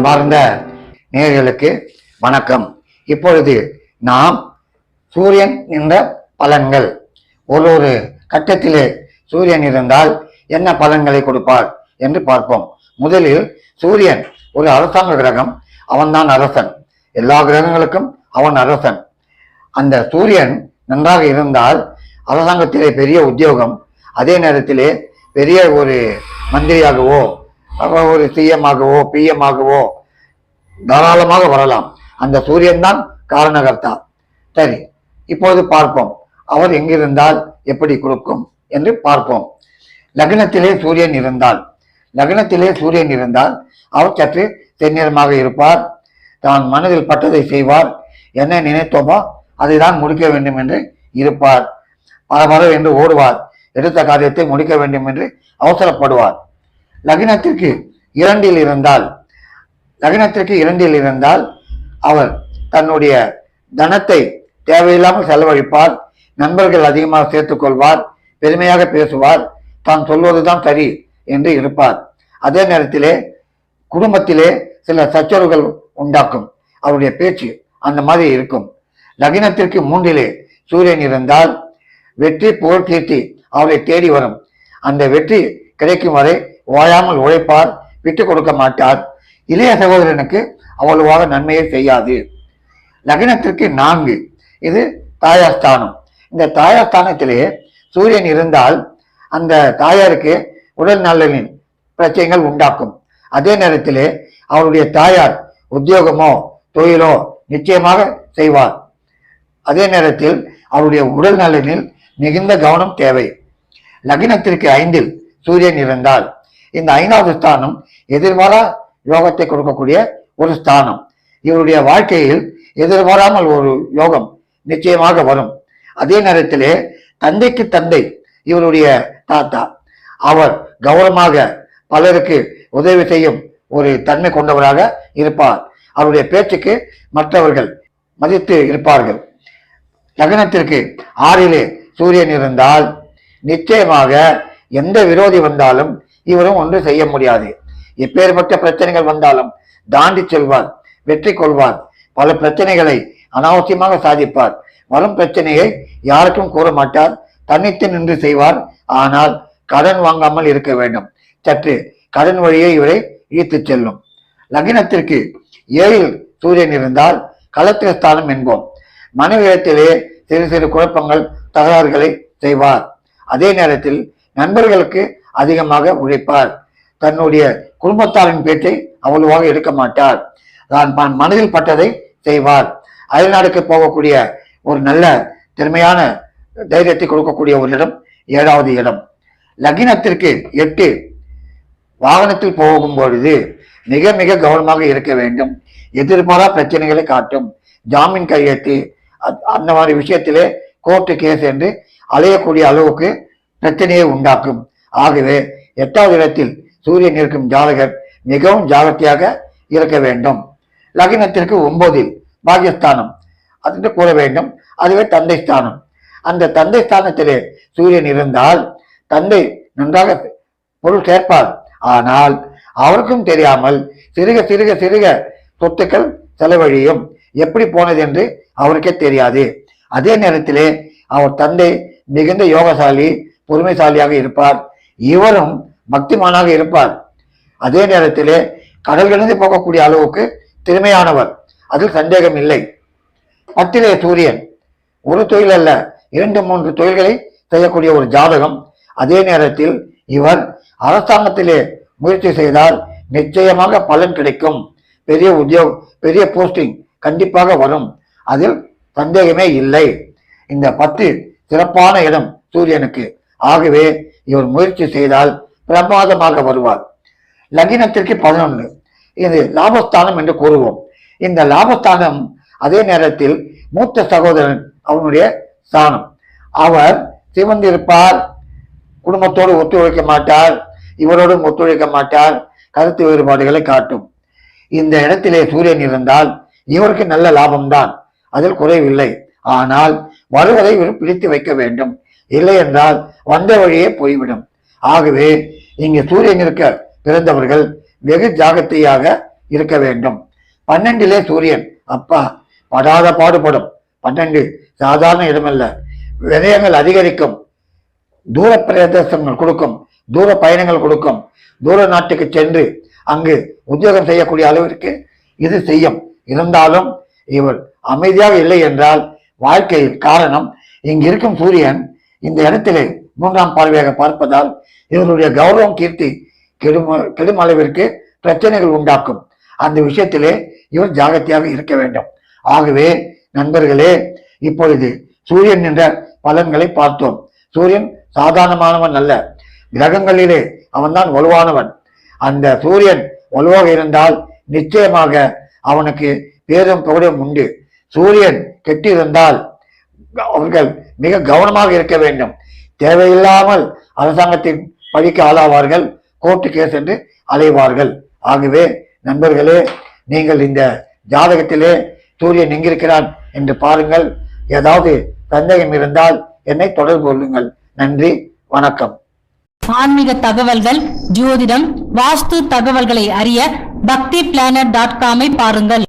அன்பார்ந்த நேர்களுக்கு வணக்கம். இப்பொழுது நாம் சூரியன் என்ற பலன்கள். ஒரு ஒரு கட்டத்திலே சூரியன் இருந்தால் என்ன பலன்களை கொடுப்பார் என்று பார்ப்போம். முதலில் சூரியன் ஒரு அரசாங்க கிரகம் அவன்தான் அரசன். எல்லா கிரகங்களுக்கும் அவன் அரசன். அந்த சூரியன் நன்றாக இருந்தால் அரசாங்கத்திலே பெரிய உத்தியோகம் அதே நேரத்திலே பெரிய ஒரு மந்திரியாகவோ அப்புறம் ஒரு சிஎம்மாகவோ பிஎம்மாகவோ தாராளமாக வரலாம். அந்த சூரியன் தான் காரணகர்த்தா. சரி இப்போது பார்ப்போம். அவர் எங்கிருந்தால் எப்படி கொடுக்கும் என்று பார்ப்போம். லக்னத்திலே சூரியன் இருந்தால் லக்னத்திலே சூரியன் இருந்தால் அவர் சற்று தென்னிறமாக இருப்பார் தான் மனதில் பட்டதை செய்வார். என்ன நினைத்தோமோ அதை தான் முடிக்க வேண்டும் என்று இருப்பார். பரபர என்று ஓடுவார். எடுத்த காரியத்தை முடிக்க வேண்டும் என்று அவசரப்படுவார். லக்னத்திற்கு இரண்டில் இருந்தால் லக்னத்திற்கு இரண்டில் இருந்தால் அவர் தன்னுடைய தனத்தை தேவையில்லாமல் செலவழிப்பார் நண்பர்கள் அதிகமாக சேர்த்துக் கொள்வார் பெருமையாக பேசுவார் தான் சொல்வதுதான் சரி என்று இருப்பார். அதே நேரத்திலே குடும்பத்திலே சில சச்சரவுகள் உண்டாக்கும். அவருடைய பேச்சு அந்த மாதிரி இருக்கும். லக்னத்திற்கு மூன்றிலே சூரியன் இருந்தால் வெற்றி புகழ் கீர்த்தி அவளை தேடி வரும். அந்த வெற்றி கிடைக்கும் வரை ஓயாமல் உழைப்பார் விட்டு கொடுக்க மாட்டார். இளைய சகோதரனுக்கு அவ்வளவாக நன்மையை செய்யாது. லக்னத்திற்கு நான்கு. இது தாயாஸ்தானம் இந்த தாயாஸ்தானத்திலே சூரியன் இருந்தால் அந்த தாயாருக்கு உடல் நலனின் பிரச்சனைகள் உண்டாக்கும். அதே நேரத்திலே அவருடைய தாயார் உத்தியோகமோ தொழிலோ நிச்சயமாக செய்வார். அதே நேரத்தில் அவருடைய உடல் நலனில் மிகுந்த கவனம் தேவை. லக்னத்திற்கு ஐந்தில் சூரியன் இருந்தால் இந்த ஐந்தாவது ஸ்தானம் எதிர்பாரா யோகத்தை கொடுக்கக்கூடிய ஒரு ஸ்தானம். இவருடைய வாழ்க்கையில் எதிர்பாராமல் ஒரு யோகம் நிச்சயமாக வரும். அதே நேரத்திலே தந்தைக்கு தந்தை இவருடைய தாத்தா அவர் கௌரவமாக பலருக்கு உதவி செய்யும் ஒரு தன்மை கொண்டவராக இருப்பார். அவருடைய பேச்சுக்கு மற்றவர்கள் மதித்து இருப்பார்கள். லக்னத்திற்கு ஆறிலே சூரியன் இருந்தால் நிச்சயமாக எந்த விரோதி வந்தாலும் இவரும் ஒன்று செய்ய முடியாது. எப்பேற்பட்ட பிரச்சனைகள் வந்தாலும் தாண்டி செல்வார் வெற்றி கொள்வார். பல பிரச்சனைகளை அனாவசியமாக சாதிப்பார். வரும் பிரச்சனையை யாருக்கும் கூற மாட்டார் தன்னித்து நின்று செய்வார். ஆனால் கடன் வாங்காமல் இருக்க வேண்டும். சற்று கடன் வழியே இவரை இழுத்துச் செல்லும். லக்னத்திற்கு ஏழில் சூரியன் இருந்தால் கலத்திரஸ்தானம் என்போம். மனைவிடத்திலே சிறு சிறு குழப்பங்கள் தகராறுகளை செய்வார். அதே நேரத்தில் நண்பர்களுக்கு அதிகமாக உழைப்பார். தன்னுடைய குடும்பத்தாரின் பேச்சை அவ்வளவாக எடுக்க மாட்டார். தான் தான் மனதில் பட்டதை செய்வார். அயல்நாடுக்கு போகக்கூடிய ஒரு நல்ல திறமையான தைரியத்தை கொடுக்கக்கூடிய ஒரு இடம் ஏழாவது இடம். லக்னத்திற்கு எட்டு வாகனத்தில் போகும் பொழுது மிக மிக கவனமாக இருக்க வேண்டும். எதிர்பாரா பிரச்சனைகளை காட்டும். ஜாமீன் கையெழுத்து அந்த மாதிரி விஷயத்திலே கோர்ட்டு கேஸ் என்று அலையக்கூடிய அளவுக்கு பிரச்சனையை உண்டாக்கும். ஆகவே எட்டாவது இடத்தில் சூரியன் இருக்கும் ஜாதகர் மிகவும் ஜாகிரதையாக இருக்க வேண்டும். லக்னத்திற்கு ஒன்பதில் பாகியஸ்தானம். அது கூற வேண்டும். அதுவே தந்தை ஸ்தானம். அந்த தந்தை ஸ்தானத்திலே சூரியன் இருந்தால் தந்தை நன்றாக பொருள் சேர்ப்பார். ஆனால் அவருக்கும் தெரியாமல் சிறுக சிறுக சிறுக சொத்துக்கள் செலவழியும். எப்படி போனது என்று அவருக்கே தெரியாது. அதே நேரத்திலே அவர் தந்தை மிகுந்த யோகசாலி பொறுமைசாலியாக இருப்பார். இவரும் பக்திமானாக இருப்பார். அதே நேரத்திலே கடல் போகக்கூடிய அளவுக்கு திறமையானவர். அதில் சந்தேகம் இல்லை. பத்திலே சூரியன். ஒரு தொழில் அல்ல இரண்டு மூன்று தொழில்களை செய்யக்கூடிய ஒரு ஜாதகம். அதே நேரத்தில் இவர் அரசாங்கத்திலே முயற்சி செய்தால் நிச்சயமாக பலன் கிடைக்கும். பெரிய உத்தியோக பெரிய போஸ்டிங் கண்டிப்பாக வரும். அதில் சந்தேகமே இல்லை. இந்த பத்து சிறப்பான இடம் சூரியனுக்கு. ஆகவே இவர் முயற்சி செய்தால் பிரமாதமாக வருவார். லகினத்திற்கு பதினொன்று. இது லாபஸ்தானம் என்று கூறுவோம். இந்த லாபஸ்தானம் அதே நேரத்தில் மூத்த சகோதரன் அவனுடைய ஸ்தானம். அவர் சிவந்திருப்பார். குடும்பத்தோடு ஒத்துழைக்க மாட்டார். இவரோடும் ஒத்துழைக்க மாட்டார். கருத்து வேறுபாடுகளை காட்டும். இந்த இடத்திலே சூரியன் இருந்தால் இவருக்கு நல்ல லாபம்தான். அதில் குறைவில்லை. ஆனால் வருவதை இவர் பிடித்து வைக்க வேண்டும். இல்லை என்றால் வந்த வழியே போய்விடும். ஆகவே இங்கு சூரியன் இருக்க பிறந்தவர்கள் வெகு ஜாகிரதையாக இருக்க வேண்டும். பன்னெண்டிலே சூரியன் அப்பா படாத பாடுபடும். பன்னெண்டு சாதாரண இடமல்ல. விதயங்கள் அதிகரிக்கும். தூர பிரதேசங்கள் கொடுக்கும். தூர பயணங்கள் கொடுக்கும். தூர நாட்டுக்கு சென்று அங்கு உத்தியோகம் செய்யக்கூடிய அளவிற்கு இது செய்யும். இருந்தாலும் இவர் அமைதியாக இல்லை என்றால் வாழ்க்கையில் காரணம் இங்கு இருக்கும் சூரியன் இந்த இடத்திலே மூன்றாம் பார்வையாக பார்ப்பதால் இவருடைய கௌரவம் கீர்த்தி கெடும கெடும் அளவிற்கு பிரச்சனைகள் உண்டாக்கும். அந்த விஷயத்திலே இவர் ஜாகிரதையாக இருக்க வேண்டும். ஆகவே நண்பர்களே இப்பொழுது சூரியன் என்ற பலன்களை பார்த்தோம். சூரியன் சாதாரணமானவன் அல்ல. கிரகங்களிலே அவன்தான் வலுவானவன். அந்த சூரியன் வலுவாக இருந்தால் நிச்சயமாக அவனுக்கு பேரும் புகழும் உண்டு. சூரியன் கெட்டிருந்தால் அவர்கள் மிக கவனமாக இருக்க வேண்டும். தேவையில்லாமல் அரசாங்கத்தின் பழிக்கு ஆளாவார்கள். கோர்ட்டு கேஸ் என்று அலைவார்கள். ஆகவே நண்பர்களே நீங்கள் இந்த ஜாதகத்திலே சூரியன் எங்கிருக்கிறான் என்று பாருங்கள். ஏதாவது சந்தேகம் இருந்தால் என்னை தொடர்பு கொள்ளுங்கள். நன்றி வணக்கம். ஆன்மீக தகவல்கள் ஜோதிடம் வாஸ்து தகவல்களை அறிய பக்தி பிளானட் டாட் காமை பாருங்கள்.